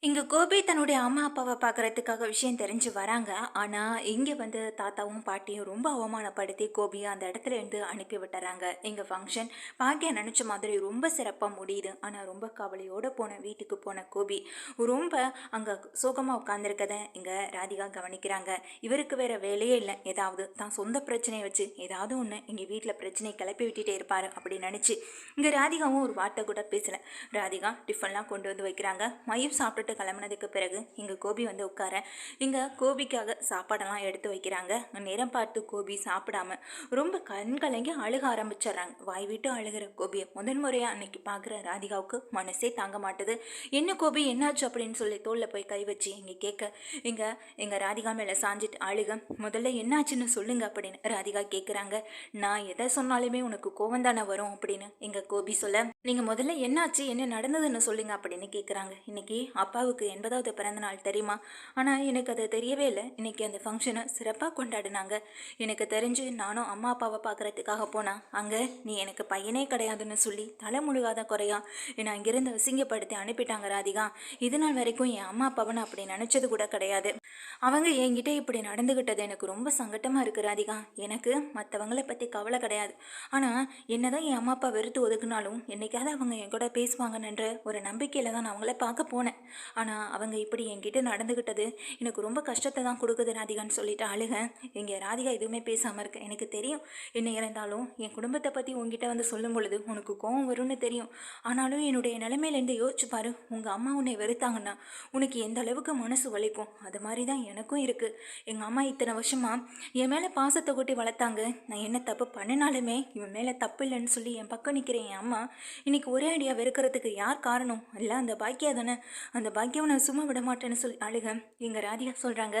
இங்க கோபி தன்னுடைய அம்மா அப்பாவை பார்க்கறதுக்காக விஷயம் தெரிஞ்சு வராங்க. ஆனா, இங்க வந்து தாத்தாவும், பாட்டியும் ரொம்ப அவமானப்படுத்தி கோபியை அந்த இடத்துல இருந்து அனுப்பி விட்டுறாங்க எங்க ஃபங்க்ஷன் பாக்கியா நினச்ச மாதிரி ரொம்ப சிறப்பா முடியுது. ஆனா, ரொம்ப கவலையோட போன வீட்டுக்கு போன கோபி, ரொம்ப அங்க சோகமா உட்காந்துருக்கதை இங்க ராதிகா கவனிக்கிறாங்க. இவருக்கு வேற வேலையே இல்லை ஏதாவது தான் சொந்த பிரச்சனையை வச்சு ஏதாவது ஒண்ணு எங்க வீட்டில் பிரச்சனையை கிளப்பி விட்டுட்டே இருப்பாரு அப்படின்னு நினச்சி இங்க ராதிகாவும் ஒரு வார்த்தை கூட பேசல. ராதிகா டிஃபன்லாம் கொண்டு வந்து வைக்கிறாங்க. மயும் சாப்பிட்டுட்டு கிளம்புனதுக்கு பிறகு இங்கே கோபி வந்து உட்கார இங்கே கோபிக்காக சாப்பாடெல்லாம் எடுத்து வைக்கிறாங்க. நேரம் பார்த்து கோபி சாப்பிடாம ரொம்ப கண் கலங்கி அழுக ஆரம்பிச்சிடுறாங்க. வாய் விட்டு அழுகிற கோபியை முதன் முறையா அன்னைக்கு பார்க்குற ராதிகாவுக்கு மனசே தாங்க மாட்டுது. என்ன கோபி என்னாச்சு அப்படின்னு சொல்லி தோளில் போய் கை வச்சு இங்கே கேட்க இங்கே எங்கள் ராதிகா மேலே சாஞ்சிட்டு அழுக முதல்ல என்னாச்சுன்னு சொல்லுங்க அப்படின்னு ராதிகா கேட்குறாங்க. நான் எதை சொன்னாலுமே உனக்கு கோவம் தானே வரும் அப்படின்னு எங்கள் கோபி சொல்ல நீங்கள் முதல்ல என்னாச்சு என்ன நடந்ததுன்னு சொல்லுங்க அப்படின்னு கேட்குறாங்க. இன்னைக்கு அப்பாவுக்கு எண்பதாவது பிறந்த நாள் தெரியுமா? ஆனால் எனக்கு அது தெரியவே இல்லை. இன்னைக்கு அந்த ஃபங்க்ஷனை சிறப்பாக கொண்டாடினாங்க. எனக்கு தெரிஞ்சு நானும் அம்மா அப்பாவை பார்க்கறதுக்காக போனா அங்கே நீ எனக்கு பையனே கிடையாதுன்னு சொல்லி தலை முழுகாத குறையா என்னை அங்கிருந்து அசிங்கப்படுத்தி அனுப்பிட்டாங்க ராதிகா. இது நாள் வரைக்கும் என் அம்மா அப்பாவை நான் அப்படி நினச்சது கூட கிடையாது. அவங்க என்கிட்ட இப்படி நடந்துகிட்டது எனக்கு ரொம்ப சங்கட்டமாக இருக்கு ராதிகா. எனக்கு மற்றவங்கள பற்றி கவலை கிடையாது. ஆனால் என்னதான் என் அம்மா அப்பா வெறுத்து ஒதுக்குனாலும் என்னைக்காவது அவங்க என் கூட பேசுவாங்கன்ற ஒரு நம்பிக்கையில் தான் நான் அவங்கள பார்க்க போனேன். ஆனால் அவங்க இப்படி என்கிட்ட நடந்துக்கிட்டது எனக்கு ரொம்ப கஷ்டத்தை தான் கொடுக்குது ராதிகான்னு சொல்லிட்டு அழுக. இங்கே ராதிகா எதுவுமே பேசாமல் இருக்க. எனக்கு தெரியும் என்ன இருந்தாலும் என் குடும்பத்தை பற்றி உங்ககிட்ட வந்து சொல்லும் பொழுது உனக்கு கோவம் வரும்னு தெரியும். ஆனாலும் என்னுடைய நிலைமையிலேருந்து யோசிச்சு பாரு. உங்கள் அம்மா உன்னை வெறுத்தாங்கன்னா உனக்கு எந்த அளவுக்கு மனசு வலிக்கும்? அது மாதிரி தான் எனக்கும் இருக்குது எங்கள் அம்மா இத்தனை வருஷமா என் மேலே பாசத்தை கொட்டி வளர்த்தாங்க. நான் என்ன தப்பு பண்ணினாலுமே இவன் மேலே தப்பு இல்லைன்னு சொல்லி என் பக்கம் நிற்கிற என் அம்மா இன்னைக்கு ஒரே ஐடியா வெறுக்கிறதுக்கு யார் காரணம்? இல்லை அந்த பாக்கியா தானே அந்த பாக்கியாவை நான் சும்மா விட மாட்டேன்னு சொல்லி அழுக எங்கள் ராதிகா சொல்கிறாங்க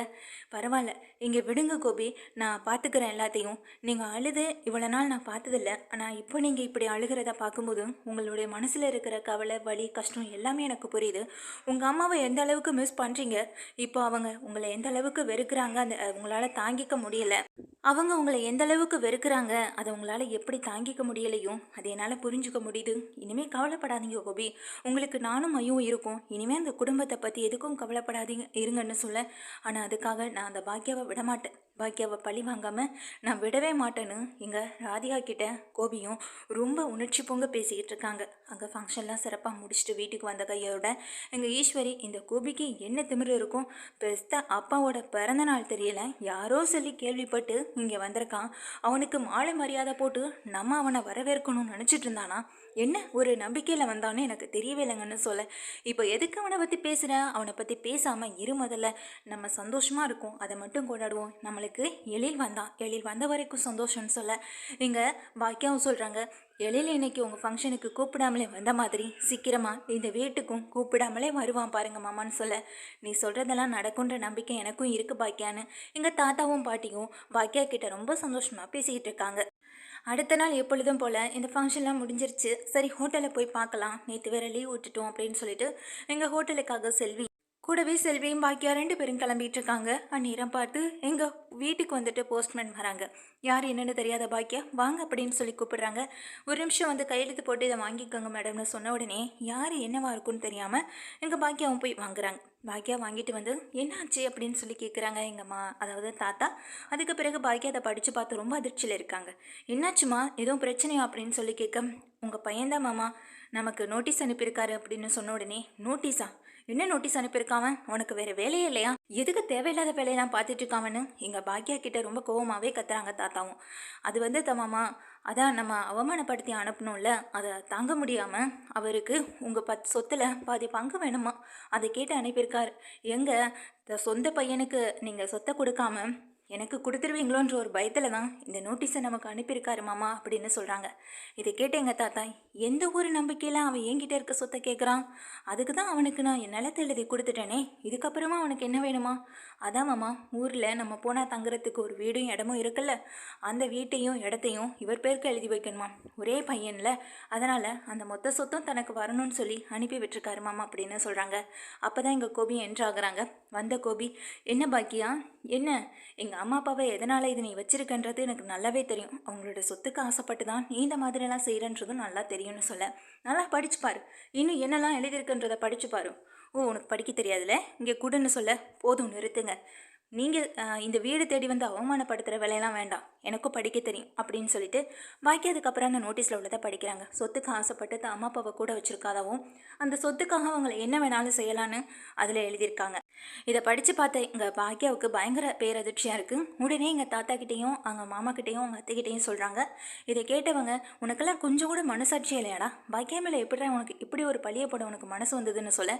பரவாயில்ல. இங்கே விடுங்க கோபி. நான் பார்த்துக்கிறேன் எல்லாத்தையும். நீங்கள் அழுது இவ்வளோ நாள் நான் பார்த்ததில்ல. ஆனால் இப்போ நீங்கள் இப்படி அழுகிறத பார்க்கும்போது உங்களுடைய மனசில் இருக்கிற கவலை வலி கஷ்டம் எல்லாமே எனக்கு புரியுது. உங்கள் அம்மாவை எந்த அளவுக்கு மிஸ் பண்ணுறீங்க இப்போ அவங்க உங்களை எந்த அளவுக்கு வெறுக்கிறாங்க? அந்த உங்களால் தாங்கிக்க முடியல. அவங்க உங்களை எந்த அளவுக்கு வெறுக்கிறாங்க? அதை உங்களால் எப்படி தாங்கிக்க முடியலையோ அதை என்னால் புரிஞ்சுக்க முடியுது. இனிமேல் கவலைப்படாதீங்க கோபி. உங்களுக்கு நானும் மையும் இருக்கும். இனிமேல் அந்த குடும்பத்தை பற்றி எதுக்கும் கவலைப்படாதீங்க இருங்கன்னு சொல்ல. ஆனால் அதுக்காக நான் அந்த பாக்கியாவை விடமாட்டேன். பாக்கியாவை பழி வாங்காமல் நான் விடவே மாட்டேன்னு எங்கள் ராதிகா கிட்ட கோபியும் ரொம்ப உணர்ச்சி பொங்க பேசிக்கிட்டு இருக்காங்க. அங்கே ஃபங்க்ஷன்லாம் சிறப்பாக முடிச்சுட்டு வீட்டுக்கு வந்த கையோட எங்கள் ஈஸ்வரி இந்த கோபிக்கு என்ன திமிரு இருக்கும்? பெஸ்த அப்பாவோட பிறந்த நாள் தெரியல. யாரோ சொல்லி கேள்விப்பட்டு இங்கே வந்திருக்கான். அவனுக்கு மாலை மரியாதை போட்டு நம்ம அவனை வரவேற்கணும்னு நினச்சிட்டு இருந்தானா? என்ன? ஒரு நம்பிக்கையில் வந்தான்னு எனக்கு தெரியவே இல்லைங்கன்னு சொல்ல. இப்போ எதுக்கு அவனை பற்றி பேசுகிற அவனை பற்றி பேசாமல் இரு முதல்ல. நம்ம சந்தோஷமாக இருக்கும். அதை மட்டும் கொண்டாடுவோம். நம்மளுக்கு எழில் வந்தான். எழில் வந்த வரைக்கும் சந்தோஷம்னு சொல்ல. இங்கே பாக்கியாவும் சொல்கிறாங்க எழில் இன்னைக்கு உங்கள் ஃபங்க்ஷனுக்கு கூப்பிடாமலே வந்த மாதிரி. சீக்கிரமாக இந்த வீட்டுக்கும் கூப்பிடாமலே வருவான் பாருங்க மாமான்னு சொல்ல. நீ சொல்கிறதெல்லாம் நடக்குன்ற நம்பிக்கை எனக்கும் இருக்குது பாக்கியான்னு. எங்கள் தாத்தாவும் பாட்டியும் பாக்கியா கிட்ட ரொம்ப சந்தோஷமாக பேசிக்கிட்டு இருக்காங்க. அடுத்த நாள் எப்பொழுதும் போல் இந்த ஃபங்க்ஷன்லாம் முடிஞ்சிருச்சு. சரி ஹோட்டலில் போய் பார்க்கலாம். நேற்று வேற லீவ் விட்டுட்டோம் அப்படின்னு சொல்லிட்டு எங்கள் ஹோட்டலுக்காக செல்வி கூடவே செல்வியும் பாக்கியா ரெண்டு பேரும் கிளம்பிட்டு இருக்காங்க அந்நேரம் பார்த்து எங்கள் வீட்டுக்கு வந்துட்டு போஸ்ட்மேன் வராங்க. யார் என்னன்னு தெரியாத பாக்கியா வாங்க அப்படின்னு சொல்லி கூப்பிடுறாங்க. ஒரு நிமிஷம் வந்து கையெழுத்து போட்டு இதை வாங்கிக்கோங்க மேடம்னு சொன்ன உடனே யார் என்னவா இருக்கும்னு தெரியாமல் எங்கள் பாக்கியாவும் போய் வாங்குறாங்க. பாக்கியா வாங்கிட்டு வந்து என்னாச்சு? அப்படின்னு சொல்லி கேட்குறாங்க எங்கள் மா அதாவது தாத்தா. அதுக்கு பிறகு பாக்கியா அதை படித்து பார்த்து ரொம்ப அதிர்ச்சியில் இருக்காங்க. என்னாச்சுமா எதுவும் பிரச்சனையா? அப்படின்னு சொல்லி கேட்க உங்கள் பையன்தான் மாமா. நமக்கு நோட்டீஸ் அனுப்பியிருக்காரு அப்படின்னு சொன்ன உடனே நோட்டீஸா? என்ன நோட்டீஸ் அனுப்பியிருக்காவன் உனக்கு வேறு வேலையே இல்லையா? எதுக்கு தேவையில்லாத வேலையெல்லாம் பார்த்துட்டு இருக்காவன்னு எங்கள் பாக்கியா கிட்ட ரொம்ப கோவமாகவே கத்துறாங்க தாத்தாவும். அது வந்து தமாமா அதான் நம்ம அவமானப்படுத்தி அனுப்பணும்ல. அதை தாங்க முடியாமல் அவருக்கு உங்கள் பத் சொத்தில் பாதி பங்கு வேணுமா? அதை கேட்டு அனுப்பியிருக்கார். எங்கள் சொந்த பையனுக்கு நீங்கள் சொத்தை கொடுக்காம எனக்கு கொடுத்துருவீங்களோன்ற ஒரு பயத்தில் தான் இந்த நோட்டீஸை நமக்கு அனுப்பியிருக்காரு மாமா அப்படின்னு சொல்கிறாங்க இதை கேட்ட எங்கள் தாத்தா எந்த ஒரு நம்பிக்கையில் அவன் என்கிட்ட இருக்க சொத்தை கேட்குறான் அதுக்கு தான் அவனுக்கு நான் என் நிலத்தை எழுதி கொடுத்துட்டேனே இதுக்கப்புறமா அவனுக்கு என்ன வேணுமா? அதான் மாமா ஊரில் நம்ம போனால் தங்குறதுக்கு ஒரு வீடும் இடமும் இருக்குல்ல அந்த வீட்டையும் இடத்தையும் இவர் பேருக்கு எழுதி வைக்கணுமா? ஒரே பையனில் அதனால் அந்த மொத்த சொத்தும் தனக்கு வரணும்னு சொல்லி அனுப்பி விட்டுருக்காரு மாமா அப்படின்னு சொல்கிறாங்க அப்போ தான் எங்கள் கோபி என்றாகிறாங்க வந்த கோபி என்ன பாக்கியா? என்ன? எங்கள் அம்மா அப்பாவை எதனால் இது நீ வச்சிருக்கன்றது எனக்கு நல்லாவே தெரியும். அவங்களோட சொத்துக்கு ஆசைப்பட்டு தான் நீ இந்த மாதிரிலாம் செய்கிறன்றதும் நல்லா தெரியும்னு சொல்ல. நல்லா படிச்சு பாரு. இன்னும் என்னெல்லாம் எழுதியிருக்குன்றதை படிச்சு பாரு. ஓ உனக்கு படிக்க தெரியாதுல்ல? இங்கே குடுன்னு சொல்ல. போதும் நிறுத்துங்க. நீங்கள் இந்த வீடு தேடி வந்து அவமானப்படுத்துகிற வேலையெல்லாம் வேண்டாம். எனக்கும் படிக்க தெரியும் அப்படின்னு சொல்லிட்டு பாக்கி அதுக்கப்புறம் அந்த நோட்டீஸில் உள்ளதை படிக்கிறாங்க. சொத்துக்கு ஆசைப்பட்டு தான் அம்மா அப்பாவை கூட வச்சுருக்காதாவும் அந்த சொத்துக்காக அவங்கள என்ன வேணாலும் செய்யலான்னு அதில் எழுதியிருக்காங்க. இதை படித்து பார்த்த எங்கள் பாக்கியாவுக்கு பயங்கர பேரதிர்ச்சியாக இருக்குது உடனே எங்கள் தாத்தா கிட்டேயும் அவங்க மாமா கிட்டேயும் அவங்க அத்தைக்கிட்டேயும் சொல்கிறாங்க இதை கேட்டவங்க உனக்கெல்லாம் கொஞ்சம் கூட மனசாட்சி இல்லையாடா? பாக்கியா மேலே எப்படிடா உனக்கு இப்படி ஒரு பழிய போட உனக்கு மனசு வந்ததுன்னு சொல்ல?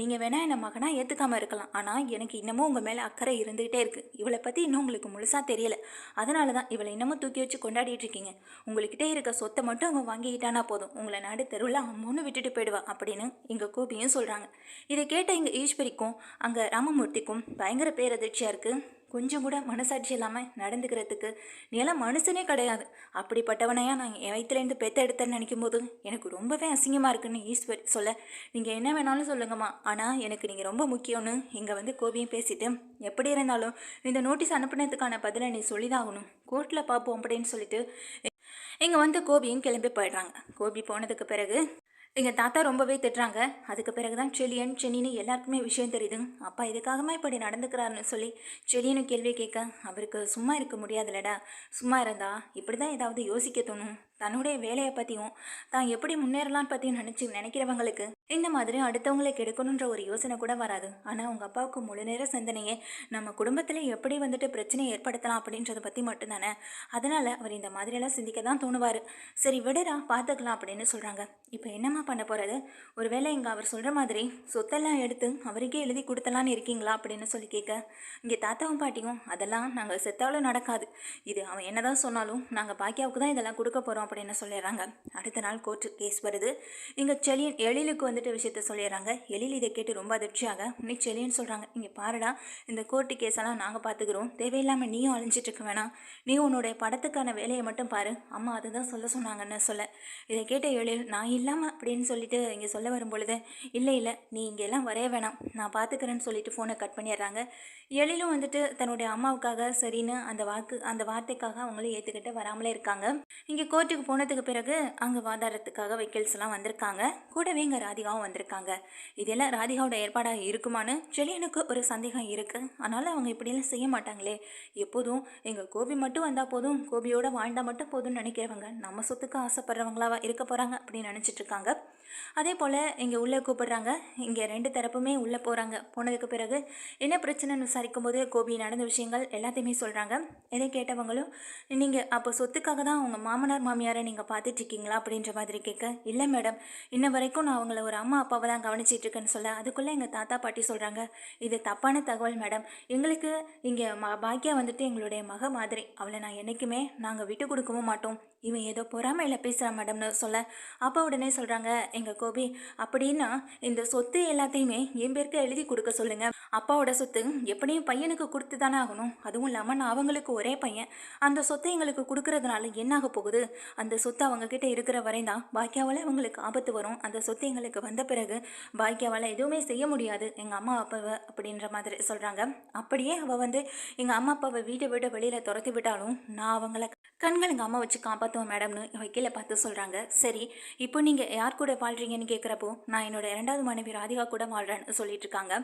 நீங்கள் வேணால் என்னை மகனாக ஏற்றுக்காமல் இருக்கலாம். ஆனால் எனக்கு இன்னமும் உங்கள் மேலே அக்கறை இருந்துகிட்டே இருக்குது இவளை பற்றி இன்னும் உங்களுக்கு முழுசாக தெரியலை. அதனால தான் இவளை இன்னமும் தூக்கி வச்சு கொண்டாடிட்டு இருக்கீங்க உங்கள்கிட்ட இருக்க சொத்தை மட்டும் அவன் வாங்கிக்கிட்டானா போதும். உங்களை நாடு தெருவில் அம்மன்னு விட்டுட்டு போயிடுவா அப்படின்னு எங்கள் கோபியும் சொல்கிறாங்க இதை கேட்ட எங்கள் ஈஸ்வரிக்கும் அங்கே ராமமூர்த்திக்கும் பயங்கர பேரதிர்ச்சியாக இருக்குது கொஞ்சம் கூட மனசாட்சி இல்லாமல் நடந்துக்கிறதுக்கு நீ எல்லாம் மனுஷனே கிடையாது. அப்படிப்பட்டவனையா நான் என் வயிற்றுலேருந்து பெத்த எடுத்தேன்னு நினைக்கும் போது எனக்கு ரொம்பவே அசிங்கமாக இருக்குன்னு ஈஸ்வர் சொல்ல நீங்கள் என்ன வேணாலும் சொல்லுங்கம்மா. ஆனால் எனக்கு நீங்கள் ரொம்ப முக்கியம்னு இங்கே வந்து கோபியும் பேசிட்டு எப்படி இருந்தாலும் இந்த நோட்டீஸ் அனுப்புனதுக்கான பதிலை நீ சொல்லிதாகணும். கோர்ட்டில் பார்ப்போம் அப்படின்னு சொல்லிட்டு இங்கே வந்து கோபியும் கிளம்பி போயிடுறாங்க. கோபி போனதுக்கு பிறகு எங்கள் தாத்தா ரொம்பவே திட்டுறாங்க. அதுக்கு பிறகு தான் செலியன் சென்னின்னு எல்லாருக்குமே விஷயம் தெரியுது. அப்பா இதுக்காகமா இப்படி நடந்துக்கிறாருன்னு சொல்லி செலியனு கேள்வி கேட்க அவருக்கு சும்மா இருக்க முடியாதுல்லடா. சும்மா இருந்தா இப்படி தான் ஏதாவது யோசிக்க தோணும். தன்னுடைய வேலையை பற்றியும் தான் எப்படி முன்னேறலான்னு பற்றியும் நினச்சி நினைக்கிறவங்களுக்கு இந்த மாதிரி அடுத்தவங்களை கெடுக்கணுன்ற ஒரு யோசனை கூட வராது. ஆனால் உங்கள் அப்பாவுக்கு முழு நேர சிந்தனையே நம்ம குடும்பத்தில் எப்படி வந்துட்டு பிரச்சனை ஏற்படுத்தலாம் அப்படின்றத பற்றி மட்டும்தானே? அதனால் அவர் இந்த மாதிரியெல்லாம் சிந்திக்க தான் தோணுவார். சரி விடுறா பார்த்துக்கலாம் அப்படின்னு சொல்கிறாங்க இப்போ என்னம்மா பண்ண போகிறது ஒருவேளை இங்கே அவர் சொல்கிற மாதிரி சொத்தெல்லாம் எடுத்து அவருக்கே எழுதி கொடுத்தலான்னு இருக்கீங்களா அப்படின்னு சொல்லி கேட்க இங்கே தாத்தாவும் பாட்டியும் அதெல்லாம் நாங்கள் செத்தாலும் நடக்காது. இது அவன் என்னதான் சொன்னாலும் நாங்கள் பாக்கியாவுக்கு தான் இதெல்லாம் கொடுக்க போகிறோம் அப்படின்னு சொல்லிடுறாங்க. அடுத்த நாள் கோர்ட்டு கேஸ் வருது. இங்கே செலியன் எழிலுக்கு வந்துட்டு விஷயத்த சொல்லிடுறாங்க. எழில் இதை கேட்டு ரொம்ப அதிர்ச்சியாக நீ செலியன் சொல்கிறாங்க இங்கே பாருடா இந்த கோர்ட்டு கேஸெல்லாம் நாங்கள் பார்த்துக்குறோம் தேவையில்லாமல் நீயும் அழிஞ்சிட்டு இருக்க வேணாம். நீ உன்னுடைய படத்துக்கான வேலையை மட்டும் பாரு. அம்மா அதுதான் சொல்ல சொன்னாங்கன்னு சொல்ல. இதை கேட்ட எழில் நான் இல்லாமல் அப்படின்னு சொல்லிட்டு இங்கே சொல்ல வரும் பொழுது இல்லை இல்லை நீ இங்கே எல்லாம் வேணாம். நான் பார்த்துக்கிறேன்னு சொல்லிட்டு ஃபோனை கட் பண்ணிடுறாங்க. எழிலும் வந்துட்டு தன்னுடைய அம்மாவுக்காக சரின்னு அந்த வாக்கு அந்த வார்த்தைக்காக அவங்களும் ஏற்றுக்கிட்டு வராமலே இருக்காங்க. இங்கே கோர்ட்டுக்கு போனதுக்கு பிறகு அங்கே வாதாடுறதுக்காக வெஹிக்கிள்ஸ்லாம் வந்திருக்காங்க. கூடவே இங்கே ராதிகாவும் வந்திருக்காங்க. இதெல்லாம் ராதிகாவோட ஏற்பாடாக இருக்குமான்னு ஜெலியனுக்கு ஒரு சந்தேகம் இருக்குது அதனால் அவங்க இப்படியெல்லாம் செய்ய மாட்டாங்களே. எப்போதும் எங்கள் கோபி மட்டும் வந்தால் போதும். கோபியோட வாழ்ந்தால் மட்டும் போதும்னு நினைக்கிறவங்க. நம்ம சொத்துக்கு ஆசைப்படுறவங்களாவா இருக்க போகிறாங்க அப்படின்னு நினச்சிட்டு இருக்காங்க. அதே போல் இங்கே உள்ளே கூப்பிடுறாங்க. இங்கே ரெண்டு தரப்புமே உள்ளே போகிறாங்க போனதுக்கு பிறகு என்ன பிரச்சனைன்னு விசாரிக்கும் போது கோபி நடந்த விஷயங்கள் எல்லாத்தையுமே சொல்கிறாங்க எதை கேட்டவங்களும் நீங்கள் அப்போ சொத்துக்காக தான் உங்கள் மாமனார் மாமியாரை நீங்கள் பார்த்துட்ருக்கீங்களா? அப்படின்ற மாதிரி கேட்க இல்லை மேடம். இன்ன வரைக்கும் நான் அவங்கள ஒரு அம்மா அப்பாவை தான் கவனிச்சிட்டு இருக்கேன்னு சொல்ல அதுக்குள்ளே எங்கள் தாத்தா பாட்டி சொல்கிறாங்க இது தப்பான தகவல் மேடம். எங்களுக்கு இங்கே ம பாக்கியா வந்துட்டு எங்களுடைய மக மாதிரி. அவளை நான் என்றைக்குமே நாங்கள் விட்டு கொடுக்கவும் மாட்டோம். இவன் ஏதோ பொறாமையில் பேசுகிறான் மேடம்னு சொல்ல அப்பா உடனே சொல்கிறாங்க எங்கள் கோபி அப்படின்னா இந்த சொத்து எல்லாத்தையுமே என் பேருக்கு எழுதி கொடுக்க சொல்லுங்கள் அப்பாவோட சொத்து எப்படியும் பையனுக்கு கொடுத்து தானே ஆகணும். அதுவும் இல்லாமல் நான் அவங்களுக்கு ஒரே பையன். அந்த சொத்தை எங்களுக்கு கொடுக்கறதுனால என்னாக போகுது? அந்த சொத்து அவங்கக்கிட்ட இருக்கிற வரை தான் பாக்கியாவால் அவங்களுக்கு ஆபத்து வரும். அந்த சொத்து எங்களுக்கு வந்த பிறகு பாக்கியாவால் எதுவுமே செய்ய முடியாது. எங்கள் அம்மா அப்பாவை அப்படின்ற மாதிரி சொல்கிறாங்க அப்படியே அவள் வந்து எங்கள் அம்மா அப்பாவை வீட்டை விட்டு வெளியில் துரத்தி விட்டாலும் நான் அவங்கள கண்களுங்க அம்மா வச்சு காப்பாற்றுவோம் மேடம்னு வக்கீலை பார்த்து சொல்கிறாங்க சரி இப்போ நீங்கள் யார் கூட வாழ்கிறீங்கன்னு கேட்குறப்போ நான் என்னோட இரண்டாவது மனைவி ராதிகா கூட வாழ்கிறேன்னு சொல்லிட்டு இருக்காங்க.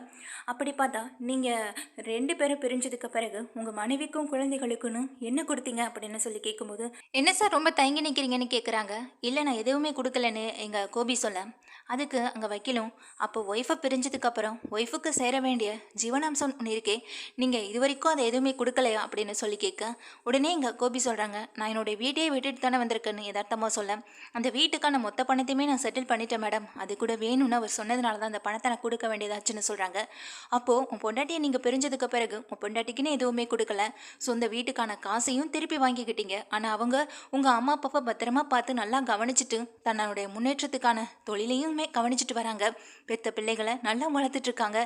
அப்படி பார்த்தா நீங்கள் ரெண்டு பேரும் பிரிஞ்சதுக்கு பிறகு உங்கள் மனைவிக்கும் குழந்தைகளுக்குன்னு என்ன கொடுத்தீங்க அப்படின்னு சொல்லி கேட்கும்போது என்ன சார் ரொம்ப தயங்கி நிற்கிறீங்கன்னு கேட்குறாங்க இல்லை நான் எதுவுமே கொடுக்கலன்னு எங்கள் கோபி சொல்ல. அதுக்கு அங்கே வைக்கலும் அப்போ ஒய்ஃபை பிரிஞ்சதுக்கப்புறம் ஒய்ஃபுக்கு சேர வேண்டிய ஜீவனாம்சம் ஒன்று இருக்கே நீங்கள் இது வரைக்கும் அதை எதுவுமே கொடுக்கலையா? அப்படின்னு சொல்லி கேட்க உடனே எங்கள் கோபி சொல்கிறாங்க நான் என்னுடைய வீட்டையே விட்டுட்டு தானே வந்திருக்கேன்னு யதார்த்தமாக சொல்ல. அந்த வீட்டுக்கான மொத்த பணத்தையுமே நான் செட்டில் பண்ணிட்டேன் மேடம் அது கூட வேணும்னு அவர் சொன்னதுனால தான் அந்த பணத்தை நான் கொடுக்க வேண்டியதாச்சுன்னு சொல்கிறாங்க அப்போது உன் பொண்டாட்டியை நீங்கள் பிரிஞ்சதுக்கு பிறகு உன் பொண்டாட்டிக்குன்னு எதுவுமே கொடுக்கல. ஸோ இந்த வீட்டுக்கான காசையும் திருப்பி வாங்கிக்கிட்டீங்க. ஆனால் அவங்க உங்கள் அம்மா அப்பாவை பத்திரமா பார்த்து நல்லா கவனிச்சிட்டு தன்னுடைய முன்னேற்றத்துக்கான தொழிலையுமே கவனிச்சிட்டு வராங்க. பெத்த பிள்ளைகளை நல்லா வளர்த்துட்டு இருக்காங்க.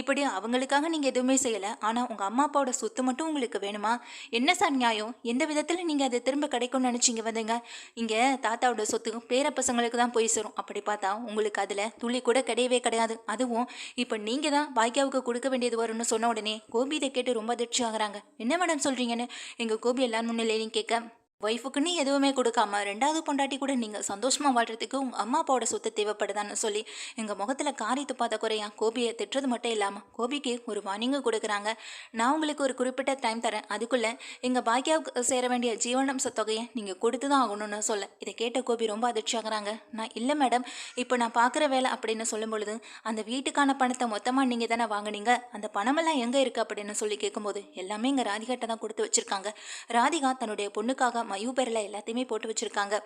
இப்படி அவங்களுக்காக நீங்கள் எதுவுமே செய்யலை. ஆனால் உங்கள் அம்மா அப்பாவோட சொத்து மட்டும் உங்களுக்கு வேணுமா? என்ன சார் நியாயம்? எந்த விதத்தில் நீங்கள் அது திரும்ப கிடைக்கும்னு நினச்சிங்க வந்துங்க இங்கே தாத்தாவோட சொத்து பேர பசங்களுக்கு தான் போய் சேரும். அப்படி பார்த்தா உங்களுக்கு அதில் துளி கூட கிடையவே கிடையாது. அதுவும் இப்போ நீங்கள் தான் பாக்கியாவுக்கு கொடுக்க வேண்டியது வரும்னு சொன்ன உடனே கோபி இதை கேட்டு ரொம்ப அதிர்ச்சி ஆகுறாங்க. என்ன மேடம் சொல்கிறீங்கன்னு எங்கள் கோபி எல்லாரும் முன்னிலையிலையும் கேட்க ஒய்ஃபுக்குன்னு எதுவுமே கொடுக்காம ரெண்டாவது பொண்டாட்டி கூட நீங்கள் சந்தோஷமாக வாழ்கிறதுக்கு உங்கள் அம்மா அப்பாவோட சொத்து தேவைப்படுதான்னு சொல்லி எங்கள் முகத்தில் காரி துப்பாத குறையா கோபியை திட்டுறது மட்டும் இல்லாமல் கோபிக்கு ஒரு வார்னிங்கு கொடுக்குறாங்க. நான் உங்களுக்கு ஒரு குறிப்பிட்ட டைம் தரேன். அதுக்குள்ளே எங்கள் பாக்கியாவுக்கு சேர வேண்டிய ஜீவனம்ச தொகையை நீங்கள் கொடுத்து தான் ஆகணும்னு சொல்ல. இதை கேட்ட கோபி ரொம்ப அதிர்ச்சியாகிறாங்க நான் இல்லை மேடம் இப்போ நான் பார்க்குற வேலை அப்படின்னு சொல்லும் பொழுது அந்த வீட்டுக்கான பணத்தை மொத்தமாக நீங்கள் தானே வாங்குனீங்க? அந்த பணமெல்லாம் எங்கே இருக்குது அப்படின்னு சொல்லி கேட்கும்போது எல்லாமே இங்கே ராதிகாட்ட தான் கொடுத்து வச்சுருக்காங்க. ராதிகா தன்னுடைய பொண்ணுக்காக மயூ பேரில் எல்லாத்தையுமே போட்டு வச்சுருக்காங்க.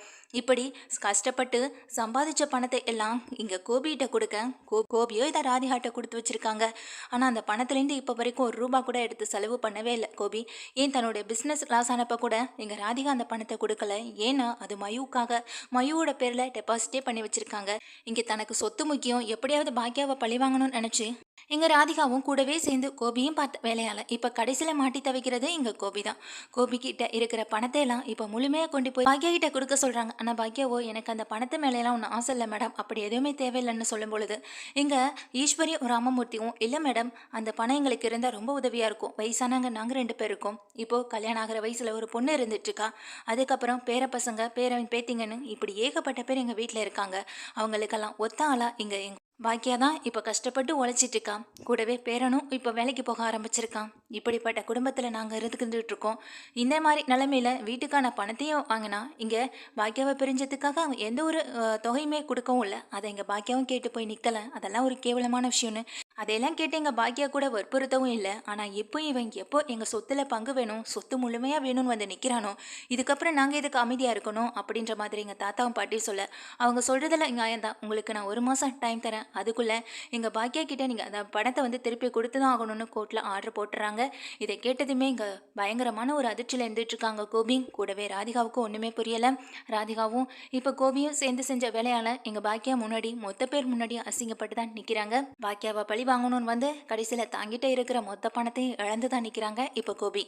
இப்படி கஷ்டப்பட்டு சம்பாதிச்ச பணத்தை எல்லாம் இங்கே கோபிகிட்ட கொடுக்க கோ கோபியோ இதை ராதிகாட்ட கொடுத்து வச்சுருக்காங்க. ஆனால் அந்த பணத்துலேருந்து இப்போ வரைக்கும் ஒரு ரூபா கூட எடுத்து செலவு பண்ணவே இல்லை கோபி. ஏன் தன்னுடைய பிஸ்னஸ் லாஸ் ஆனப்போ கூட எங்கள் ராதிகா அந்த பணத்தை கொடுக்கல? ஏன்னா அது மயுவுக்காக மயுவோட பேரில் டெபாசிட்டே பண்ணி வச்சுருக்காங்க. இங்கே தனக்கு சொத்து முக்கியம். எப்படியாவது பாக்கியாவை பழி வாங்கணும்னு நினச்சி எங்கள் ராதிகாவும் கூடவே சேர்ந்து கோபியும் பார்த்த வேலையால் இப்போ கடைசியில் மாட்டி தவிக்கிறது எங்கள் கோபி தான் கோபி கிட்ட இருக்கிற பணத்தை எல்லாம் இப்போ முழுமையாக கொண்டு போய் பாக்யா கிட்ட கொடுக்க சொல்கிறாங்க ஆனால் பாக்யாவோ எனக்கு அந்த பணத்து மேலேலாம் ஒன்றும் ஆசை இல்லை மேடம். அப்படி எதுவுமே தேவையில்லைன்னு சொல்லும் பொழுது இங்கே ஈஸ்வரியும் ராமமூர்த்தியும் இல்லை மேடம். அந்த பணம் எங்களுக்கு இருந்தால் ரொம்ப உதவியாக இருக்கும். வயசானாங்க நாங்கள் ரெண்டு பேர் இருக்கோம். இப்போது கல்யாணம் ஆகிற வயசில் ஒரு பொண்ணு இருந்துட்டுருக்கா. அதுக்கப்புறம் பேர பசங்க பேரவன் பேத்திங்கன்னு இப்படி ஏகப்பட்ட பேர் எங்கள் வீட்டில் இருக்காங்க. அவங்களுக்கெல்லாம் ஒத்த ஆளாக இங்கே எங்கள் பாக்கியா தான் இப்போ கஷ்டப்பட்டு உழைச்சிட்டு இருக்கான் கூடவே பேரனும் இப்போ வேலைக்கு போக ஆரம்பிச்சிருக்கான். இப்படிப்பட்ட குடும்பத்தில் நாங்கள் இருந்துக்கிட்டு இருக்கோம் இந்த மாதிரி நிலமையில வீட்டுக்கான பணத்தையும் வாங்கினா இங்கே பாக்கியாவை பிரிஞ்சதுக்காக அவங்க எந்த ஒரு தொகையுமே கொடுக்கவும் இல்லை. அதை எங்கள் பாக்கியாவும் கேட்டு போய் நிற்கலை அதெல்லாம் ஒரு கேவலமான விஷயம்னு. அதையெல்லாம் கேட்டு எங்கள் பாக்கியா கூட வற்புறுத்தவும் இல்லை. ஆனால் எப்போ இவன் எப்போ எங்கள் சொத்துல பங்கு வேணும் சொத்து முழுமையாக வேணும்னு வந்து நிற்கிறானோ இதுக்கப்புறம் நாங்கள் இதுக்கு அமைதியாக இருக்கணும் அப்படின்ற மாதிரி எங்கள் தாத்தாவும் பாட்டியும் சொல்ல. அவங்க சொல்கிறதில் நியாயம்தான். உங்களுக்கு நான் ஒரு மாதம் டைம் தரேன். அதுக்குள்ளே எங்கள் பாக்கியா கிட்டே நீங்கள் அந்த பணத்தை வந்து திருப்பி கொடுத்து தான் ஆகணும்னு கோர்ட்டில் ஆர்டர் போட்டுறாங்க. இதை கேட்டதுமே இங்கே பயங்கரமான ஒரு அதிர்ச்சியில் இருந்துட்டுருக்காங்க கோபி. கூடவே ராதிகாவுக்கும் ஒன்றுமே புரியலை. ராதிகாவும் இப்போ கோபியும் சேர்ந்து செஞ்ச வேலையால் எங்கள் பாக்கியா முன்னாடி மொத்த பேர் முன்னாடி அசிங்கப்பட்டு தான் நிற்கிறாங்க பாக்கியாவை பழி வாங்கணும்னு வந்து கடைசியில் தாங்கிட்டே இருக்கிற மொத்த பணத்தையும் இழந்து தான் நிற்கிறாங்க இப்போ கோபி.